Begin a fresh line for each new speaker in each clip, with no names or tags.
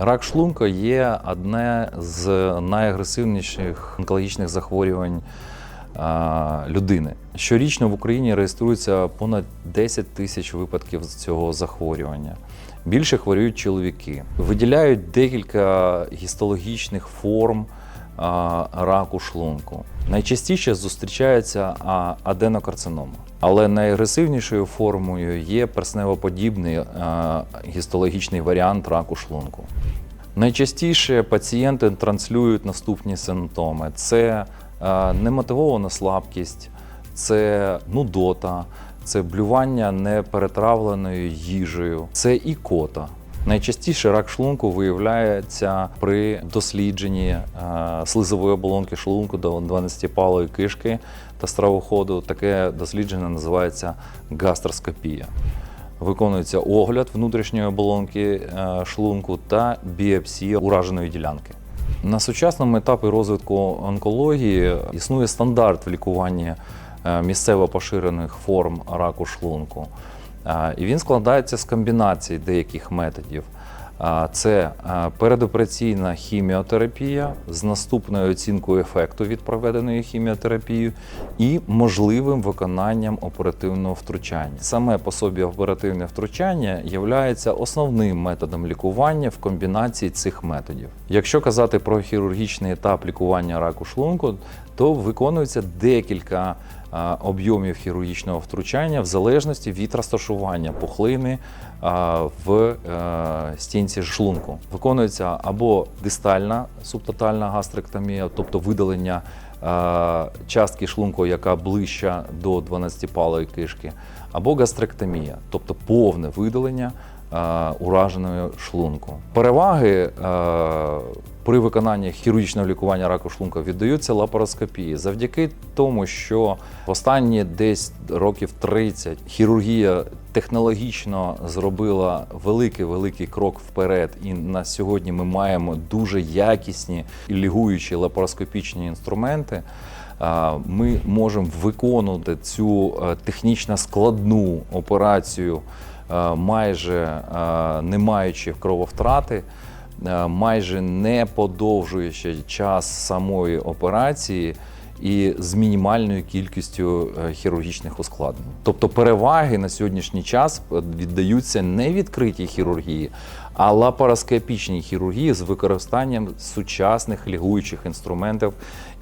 Рак шлунка є одне з найагресивніших онкологічних захворювань людини. Щорічно в Україні реєструється понад 10 тисяч випадків цього захворювання. Більше хворіють чоловіки. Виділяють декілька гістологічних форм раку шлунку. Найчастіше зустрічається аденокарцинома. Але найагресивнішою формою є персневоподібний гістологічний варіант раку шлунку. Найчастіше пацієнти транслюють наступні симптоми: це немотивована слабкість, це нудота, це блювання неперетравленою їжею, це ікота. Найчастіше рак шлунку виявляється при дослідженні е, слизової оболонки шлунку до 12-палої кишки та стравоходу. Таке дослідження називається гастроскопія. Виконується огляд внутрішньої оболонки е, шлунку та біопсія ураженої ділянки. На сучасному етапі розвитку онкології існує стандарт в лікуванні е, місцево поширених форм раку шлунку. Е, І він складається з комбінацій деяких методів. Це а, передопераційна хіміотерапія з наступною оцінкою ефекту від проведеної хіміотерапії і можливим виконанням оперативного втручання. Саме по собі оперативне втручання є основним методом лікування в комбінації цих методів. Якщо казати про хірургічний етап лікування раку шлунку, то виконується декілька об'ємів хірургічного втручання в залежності від розташування пухлини в е, стінці шлунку. Виконується або дистальна субтотальна гастректомія, тобто видалення е, частки шлунку, яка ближча до 12-палої кишки, або гастректомія, тобто повне видалення е, ураженої шлунку. Переваги е, при виконанні хірургічного лікування раку шлунка віддаються лапароскопії завдяки тому, що в останні десь років 30 хірургія технологічно зробила великий великий крок вперед, і на сьогодні ми маємо дуже якісні і лігуючі лапароскопічні інструменти. Ми можемо виконувати цю е, технічно складну операцію, е, майже е, не маючи крововтрати е, майже не подовжуючи час самої операції і з мінімальною кількістю е, хірургічних ускладнень. Тобто переваги на сьогоднішній час е, віддаються не відкритій хірургії, а лапароскопічній хірургії з використанням сучасних лігуючих інструментів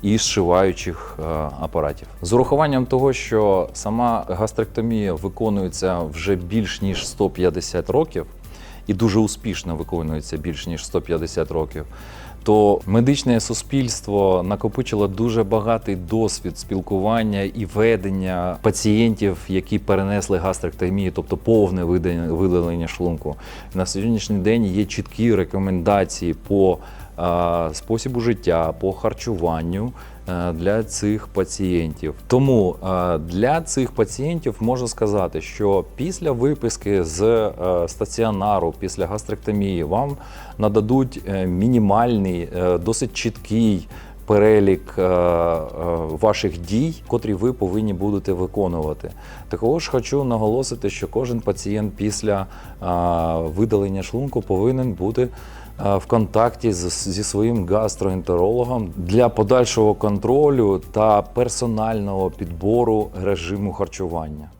і зшиваючих е, апаратів. З урахуванням того, що сама гастректомія виконується вже більш ніж 150 років і дуже успішно виконується більш ніж 150 років, то медичне суспільство накопичило дуже багатий досвід спілкування і ведення пацієнтів, які перенесли гастректомію, тобто повне видалення- шлунку. На сьогоднішній день є чіткі рекомендації по способу життя, по харчуванню е, для цих пацієнтів. Тому е, для цих пацієнтів можу сказати, що після виписки з е, стаціонару, після гастректомії, вам нададуть мінімальний, досить чіткий. Перелік е, е, ваших дій, котрі ви повинні будете виконувати. Також хочу наголосити, що кожен пацієнт після е, видалення шлунку повинен бути в контакті з, зі своїм гастроентерологом для подальшого контролю та персонального підбору режиму харчування.